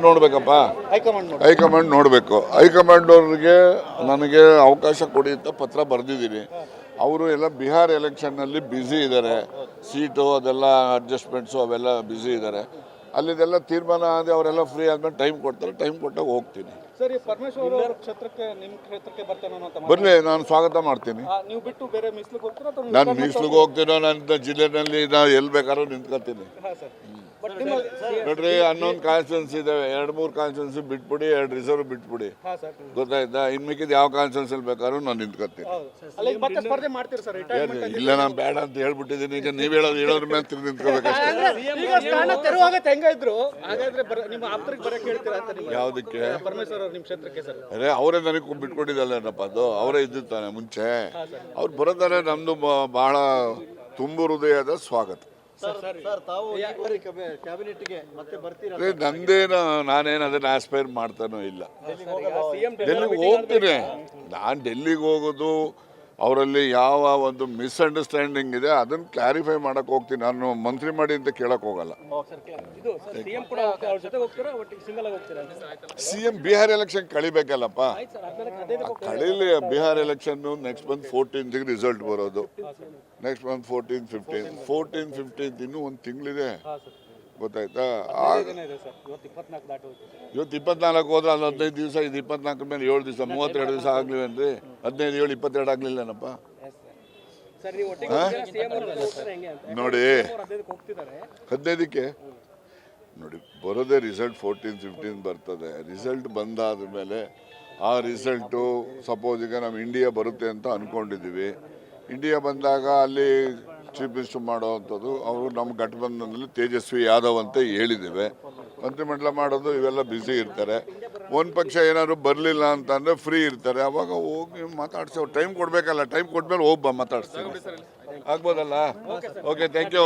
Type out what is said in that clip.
High command ನೋಡ್ಬೇಕಪ್ಪ. High command ನೋಡಿ high command ನೋಡಬೇಕು. ಹೈಕಮಾಂಡ್ ಅವ್ರಿಗೆ ನನಗೆ ಅವಕಾಶ ಕೊಡಿ ಅಂತ ಪತ್ರ ಬರೆದಿದ್ದೀನಿ. ಅವರು ಎಲ್ಲ ಬಿಹಾರ್ ಎಲೆಕ್ಷನ್ನಲ್ಲಿ ಬ್ಯುಸಿ ಇದ್ದಾರೆ. ಸೀಟು ಅದೆಲ್ಲ ಅಡ್ಜಸ್ಟ್ಮೆಂಟ್ಸು ಅವೆಲ್ಲ ಬ್ಯುಸಿ ಇದ್ದಾರೆ. ಅಲ್ಲಿದೆಲ್ಲ ತೀರ್ಮಾನ ಆದ್ರೆ ಅವರೆಲ್ಲ ಫ್ರೀ ಆದ್ಮೇಲೆ ಟೈಮ್ ಕೊಡ್ತಾರೆ. ಟೈಮ್ ಕೊಟ್ಟಾಗ ಹೋಗ್ತೀನಿ. ಸರಿ ಪರಮೇಶ್ವರ ಪರಮೇಶ್ವರ್ ಕ್ಷೇತ್ರಕ್ಕೆ ನಿಮ್ಮ ಕ್ಷೇತ್ರಕ್ಕೆ ಬರ್ತಾನೆ ಅನ್ನೋ ಅಂತ ಬರಲಿ ನಾನು ಸ್ವಾಗತ ಮಾಡ್ತೀನಿ. ಆ, ನೀವು ಬಿಟ್ಟು ಬೇರೆ ಮೀಸಲಿಗೆ ಹೋಗ್ತೀರಾ ನಾನು ಮೀಸಲಿಗೆ ಹೋಗ್ತೀನೋ ನನ್ನ ಜಿಲ್ಲೆನಲ್ಲಿ ನಾನು ಎಲ್ಲಿ ಬೇಕಾದ್ರೂ ನಿಂತ್ಕೊತೀನಿ. ನೋಡ್ರಿ ಹನ್ನೊಂದು ಕಾನ್ಸ್ಟಿಟ್ಯೂನ್ಸಿ ಇದಾವೆ. ಎರಡು ಮೂರು ಕಾನ್ಸ್ಟಿಟ್ಯೂನ್ಸಿ ಬಿಟ್ಬಿಡಿ ಎರಡು ರಿಸರ್ವ್ ಬಿಟ್ಬಿಡಿ. ಹಾಂ ಸರ್ ಗೊತ್ತಾಯ್ತಾ? ಇನ್ ಮಿಕ್ಕಿದ ಯಾವ ಕಾನ್ಸ್ಟಿಟ್ಯೂನ್ಸಿ ಬೇಕಾದ್ರೂ ನಾನು ನಿಂತ್ಕೊತೀನಿ. ಹೌದು. ಅಲ್ಲ ಈಗ ಮತ್ತೆ ಸ್ಪರ್ಧೆ ಮಾಡ್ತೀರಿ ಸರ್ ರಿಟೈರ್ಮೆಂಟ್ ಇಲ್ಲ ನಾನು ಬೇಡ ಅಂತ ಹೇಳ್ಬಿಟ್ಟಿದ್ದೀನಿ. ಈಗ ನೀವು ಹೇಳೋದು ಹೇಳೋದ್ರ ಮೇಲೆ ತಿರ್ಗಿ ನಿಂತ್ಕೋಬೇಕಷ್ಟೇ ಈಗ ಸ್ಥಾನ ತೆರವಾಗತ್ತೆ ಹೆಂಗ ಇದ್ರು ಹಾಗಾದ್ರೆ ನಿಮ್ಮ ಆಪ್ತರಿಗೆ ಬರಕ್ಕೆ ಹೇಳ್ತೀರಾ ಅಂತ ನಿಮ್ಮ ಯಾವುದಕ್ಕೆ? ಪರಮೇಶ್ವರ್ ನಿಮ್ಮ ಕ್ಷೇತ್ರಕ್ಕೆ ಸರ್ ಅವರೇ ನನಗೆ ಬಿಟ್ಕೊಂಡಿದ್ದಲ್ಲೇನಪ್ಪ ಅದು. ಅವರೇ ಇದ್ದಿರ್ತಾನೆ ಮುಂಚೆ. ಅವ್ರು ಬರೋದಾರೆ ನಮ್ಮದು ಬಹಳ ತುಂಬು ಹೃದಯದ ಸ್ವಾಗತ. ಸರ್ ತಾವು ಈ ಬಾರಿ ಕಬೆ- ಕ್ಯಾಬಿನೆಟ್ಗೆ ಮತ್ತೆ ಬರ್ತೀರಾ ಅದೇ ನಂದೇನು ನಾನೇನು ಅದನ್ನ ಆಸ್ಪೈರ್ ಮಾಡ್ತಾನೋ ಇಲ್ಲ. ಡೆಲ್ಲಿಗೆ ಹೋಗ್ತೀನಿ. ನಾನು ಡೆಲ್ಲಿಗೆ ಹೋಗೋದು ಅವರಲ್ಲಿ ಯಾವ ಒಂದು ಮಿಸ್ಅಂಡರ್ಸ್ಟ್ಯಾಂಡಿಂಗ್ ಇದೆ ಅದನ್ನು ಕ್ಲಾರಿಫೈ ಮಾಡಕ್ಕೆ ಹೋಗ್ತೀನಿ. ನಾನು ಮಂತ್ರಿ ಮಾಡಿ ಅಂತ ಕೇಳಕ್ಕೆ ಹೋಗಲ್ಲ. ಸಿ ಎಂ ಬಿಹಾರ್ ಎಲೆಕ್ಷನ್ ಕಳಿಬೇಕಲ್ಲಪ್ಪ? ಕಳೀಲಿ ಬಿಹಾರ್ ಎಲೆಕ್ಷನ್ನು ನೆಕ್ಸ್ಟ್ ಮಂತ್ ಫೋರ್ಟೀನ್ತ್ಗೆ ರಿಸಲ್ಟ್ ಬರೋದು. Next month fourteen fifteen fourteen fifteenth ಇನ್ನೂ ಒಂದು ತಿಂಗಳಿದೆ. ಗೊತ್ತಾಯ್ತಾ? ಇವತ್ತು ಇಪ್ಪತ್ನಾಲ್ಕು ಹೋದ್ರೆ ಅಲ್ಲಿ ಹದಿನೈದು ದಿವಸ ಇದು ಇಪ್ಪತ್ನಾಲ್ಕು ಮೇಲೆ ಏಳು ದಿವಸ ಮೂವತ್ತೆರಡು ದಿವಸ ಆಗ್ಲಿವೇನ್ರಿ ಹದಿನೈದು ಏಳು ಇಪ್ಪತ್ತೆರಡು ಆಗ್ಲಿಲ್ಲನಪ್ಪ? ನೋಡಿ. ಹದಿನೈದಕ್ಕೆ ನೋಡಿ ಬರೋದೇ ರಿಸಲ್ಟ್ ಫೋರ್ಟೀನ್ ಫಿಫ್ಟೀನ್ ಬರ್ತದೆ. ರಿಸಲ್ಟ್ ಬಂದಾದ ಮೇಲೆ ಆ ರಿಸಲ್ಟು ಸಪೋಸ್ ಈಗ ನಮ್ಮ ಇಂಡಿಯಾ ಬರುತ್ತೆ ಅಂತ ಅಂದ್ಕೊಂಡಿದ್ದೀವಿ ಇಂಡಿಯಾ ಬಂದಾಗ ಅಲ್ಲಿ ಚೀಫ್ ಮಿನಿಸ್ಟರ್ ಮಾಡುವಂಥದ್ದು ಅವರು ನಮ್ಮ ಘಟಬಂಧನದಲ್ಲಿ ತೇಜಸ್ವಿ ಯಾದವ್ ಅಂತ ಹೇಳಿದ್ದೇವೆ. ಮಂತ್ರಿಮಂಡಲ ಮಾಡೋದು, ಇವೆಲ್ಲ ಬ್ಯುಸಿ ಇರ್ತಾರೆ. ಒಂದು ಪಕ್ಷ ಏನಾದ್ರು ಬರಲಿಲ್ಲ ಅಂತಂದರೆ ಫ್ರೀ ಇರ್ತಾರೆ. ಅವಾಗ ಹೋಗಿ ಮಾತಾಡ್ಸಿ ಟೈಮ್ ಕೊಡಬೇಕಲ್ಲ ಟೈಮ್ ಕೊಟ್ಮೇಲೆ ಹೋಗಿ ಬಾ ಮಾತಾಡ್ಸ್ತೀನಿ ಆಗ್ಬೋದಲ್ಲ? Okay thank you